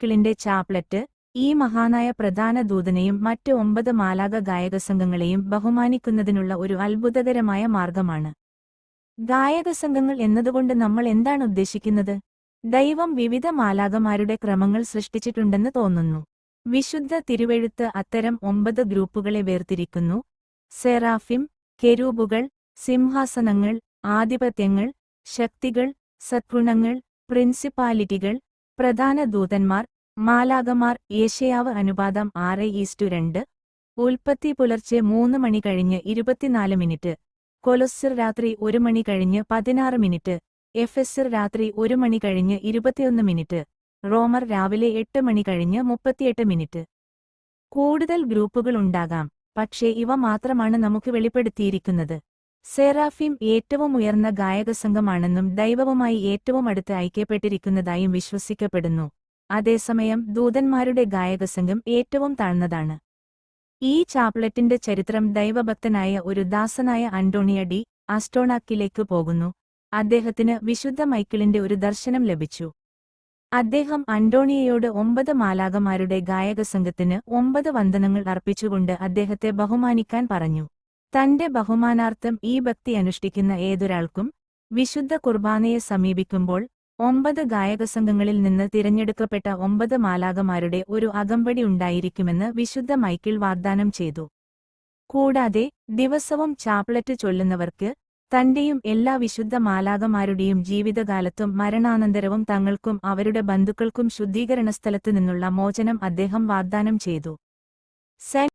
മൈക്കിളിന്റെ ചാപ്ലറ്റ് ഈ മഹാനായ പ്രധാന ദൂതനെയും മറ്റ് ഒമ്പത് മാലാക ഗായക സംഘങ്ങളെയും ബഹുമാനിക്കുന്നതിനുള്ള ഒരു അത്ഭുതകരമായ മാർഗമാണ്. ഗായക സംഘങ്ങൾ എന്നതുകൊണ്ട് നമ്മൾ എന്താണ് ഉദ്ദേശിക്കുന്നത്? ദൈവം വിവിധ മാലാകമാരുടെ ക്രമങ്ങൾ സൃഷ്ടിച്ചിട്ടുണ്ടെന്ന് തോന്നുന്നു. വിശുദ്ധ തിരുവെഴുത്ത് അത്തരം ഒമ്പത് ഗ്രൂപ്പുകളെ വേർതിരിക്കുന്നു. സെറാഫിം കെരൂബുകൾ സിംഹാസനങ്ങൾ ആധിപത്യങ്ങൾ ശക്തികൾ സദ്ഗുണങ്ങൾ പ്രിൻസിപ്പാലിറ്റികൾ പ്രധാന ദൂതന്മാർ മാലാകമാർ ഏഷ്യാവ് അനുപാതം ആറ് ഈസ്റ്റു രണ്ട് ഉൽപ്പത്തി പുലർച്ചെ മൂന്ന് മണി കഴിഞ്ഞ് ഇരുപത്തിനാല് മിനിറ്റ് കൊലൊസ്സിർ രാത്രി ഒരു മണി കഴിഞ്ഞ് പതിനാറ് മിനിറ്റ് എഫെസ്സിർ രാത്രി ഒരു മണി കഴിഞ്ഞ് ഇരുപത്തിയൊന്ന് മിനിറ്റ് റോമർ രാവിലെ എട്ട് മണി കഴിഞ്ഞ് മുപ്പത്തിയെട്ട് മിനിറ്റ്. കൂടുതൽ ഗ്രൂപ്പുകൾ ഉണ്ടാകാം പക്ഷേ ഇവ മാത്രമാണ് നമുക്ക് വെളിപ്പെടുത്തിയിരിക്കുന്നത്. സെറാഫിം ഏറ്റവും ഉയർന്ന ഗായകസംഘമാണെന്നും ദൈവവുമായി ഏറ്റവും അടുത്ത് ഐക്യപ്പെട്ടിരിക്കുന്നതായും വിശ്വസിക്കപ്പെടുന്നു. അതേസമയം ദൂതന്മാരുടെ ഗായകസംഘം ഏറ്റവും താഴ്ന്നതാണ്. ഈ ചാപ്ലറ്റിന്റെ ചരിത്രം ദൈവഭക്തനായ ഒരു ദാസനായ അന്റോണിയ ഡി അസ്റ്റോണാക്കിലേക്ക് പോകുന്നു. അദ്ദേഹത്തിന് വിശുദ്ധ മൈക്കിളിന്റെ ഒരു ദർശനം ലഭിച്ചു. അദ്ദേഹം അന്റോണിയയോട് ഒമ്പത് മാലാകമാരുടെ ഗായകസംഘത്തിന് ഒമ്പത് വന്ദനങ്ങൾ അർപ്പിച്ചുകൊണ്ട് അദ്ദേഹത്തെ ബഹുമാനിക്കാൻ പറഞ്ഞു. തന്റെ ബഹുമാനാർത്ഥം ഈ ഭക്തി അനുഷ്ഠിക്കുന്ന ഏതൊരാൾക്കും വിശുദ്ധ കുർബാനയെ സമീപിക്കുമ്പോൾ ഒമ്പത് ഗായകസംഘങ്ങളിൽ നിന്ന് തിരഞ്ഞെടുക്കപ്പെട്ട ഒമ്പത് മാലാകമാരുടെ ഒരു അകമ്പടി ഉണ്ടായിരിക്കുമെന്ന് വിശുദ്ധ മൈക്കിൾ വാഗ്ദാനം ചെയ്തു. കൂടാതെ ദിവസവും ചാപ്ലറ്റ് ചൊല്ലുന്നവർക്ക് തന്റെയും എല്ലാ വിശുദ്ധ മാലാകമാരുടെയും ജീവിതകാലത്തും മരണാനന്തരവും തങ്ങൾക്കും അവരുടെ ബന്ധുക്കൾക്കും ശുദ്ധീകരണ സ്ഥലത്തു നിന്നുള്ള മോചനം അദ്ദേഹം വാഗ്ദാനം ചെയ്തു.